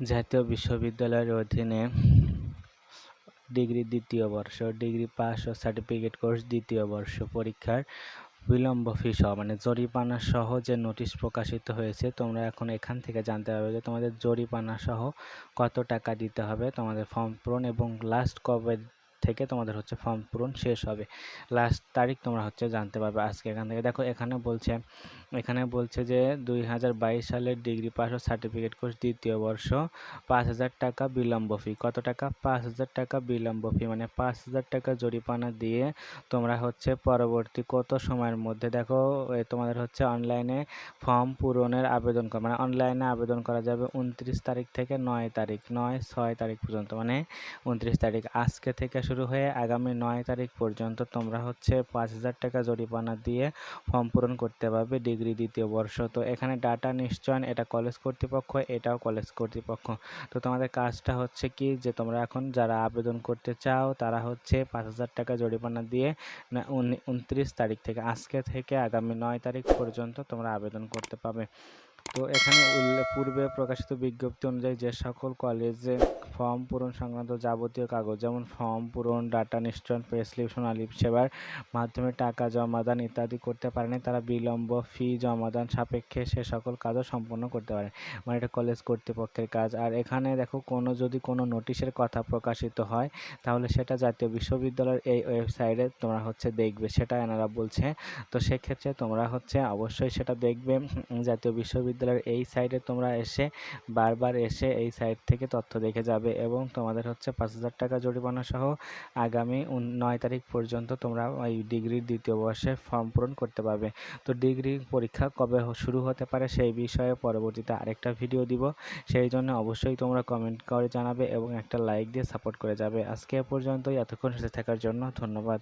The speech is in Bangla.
জাতীয় বিশ্ববিদ্যালয়ের অধীনে ডিগ্রি দ্বিতীয় বর্ষ, ডিগ্রি পাস ও সার্টিফিকেট কোর্স দ্বিতীয় বর্ষ পরীক্ষার বিলম্ব ফি সহ মানে জরিমানা সহ যে নোটিশ প্রকাশিত হয়েছে, তোমরা এখন এখান থেকে জানতে পারবে যে তোমাদের জরিমানা সহ কত টাকা দিতে হবে। তোমাদের ফর্ম পূরণ এবং লাস্ট কবে থেকে তোমাদের হচ্ছে ফর্ম পূরণ শেষ হবে। লাস্ট তারিখ তোমরা হচ্ছে জানতে পারবে আজকে এখান থেকে। দেখো, এখানে বলছে এখানে বলছে যে দুই হাজার বাইশ সালের ডিগ্রি পাস ও সার্টিফিকেট কোর্স দ্বিতীয় বর্ষ, পাঁচ হাজার টাকা বিলম্ব ফি কত টাকা? পাঁচ হাজার টাকা বিলম্ব ফি মানে পাঁচ হাজার টাকা জরিমানা দিয়ে তোমরা হচ্ছে পরবর্তী কত সময়ের মধ্যে, দেখো তোমাদের হচ্ছে অনলাইনে ফর্ম পূরণের আবেদন করা মানে অনলাইনে আবেদন করা যাবে উনত্রিশ তারিখ থেকে নয় তারিখ, নয়, ছয় তারিখ পর্যন্ত। মানে উনত্রিশ তারিখ। আজকে থেকে শুরু হয়ে আগামী নয় তারিখ পর্যন্ত তোমরা হচ্ছে পাঁচ হাজার টাকা জরিমানা দিয়ে ফর্ম পূরণ করতে পারবে ডিগ্রি দ্বিতীয় বর্ষ। তো এখানে ডাটা নিশ্চয়ন, এটা কলেজ কর্তৃপক্ষ, এটাও কলেজ কর্তৃপক্ষ। তো তোমাদের কাজটা হচ্ছে কি যে তোমরা এখন যারা আবেদন করতে চাও, তারা হচ্ছে পাঁচ হাজার টাকা জরিমানা দিয়ে উনত্রিশ তারিখ থেকে, আজকে থেকে আগামী নয় তারিখ পর্যন্ত তোমরা আবেদন করতে পারবে। তো এখানে পূর্বে প্রকাশিত বিজ্ঞপ্তি অনুযায়ী যে সকল কলেজে ফর্ম পূরণ সংক্রান্ত যাবতীয় কাগজ, যেমন ফর্ম পূরণ ডাটা নিশ্চয়ন প্রেসক্রিপশন আলিপ সেবার মাধ্যমে টাকা জমাদান ইত্যাদি করতে পারেনি, তারা বিলম্ব ফি জমাদান সাপেক্ষে সে সকল কাজও সম্পন্ন করতে পারে। মানে এটা কলেজ কর্তৃপক্ষের কাজ। আর এখানে দেখো, কোনো যদি কোনো নোটিশের কথা প্রকাশিত হয়, তাহলে সেটা জাতীয় বিশ্ববিদ্যালয়ের এই ওয়েবসাইটে তোমরা হচ্ছে দেখবে, সেটা এনারা বলছে। তো সেক্ষেত্রে তোমরা হচ্ছে অবশ্যই সেটা দেখবে। জাতীয় বিশ্ববিদ্যালয়ের এই সাইটে তোমরা এসে বারবার এসে এই সাইট থেকে তথ্য দেখে যাবে এবং তোমাদের হচ্ছে পাঁচ হাজার টাকা জরিমানা সহ আগামী নয় তারিখ পর্যন্ত তোমরা এই ডিগ্রির দ্বিতীয় বর্ষে ফর্ম পূরণ করতে পারবে। তো ডিগ্রি পরীক্ষা কবে শুরু হতে পারে সেই বিষয়ে পরবর্তীতে আরেকটা ভিডিও দিব। সেই জন্য অবশ্যই তোমরা কমেন্ট করে জানাবে এবং একটা লাইক দিয়ে সাপোর্ট করে যাবে। আজকে এ পর্যন্তই। এতক্ষণ সাথে থাকার জন্য ধন্যবাদ।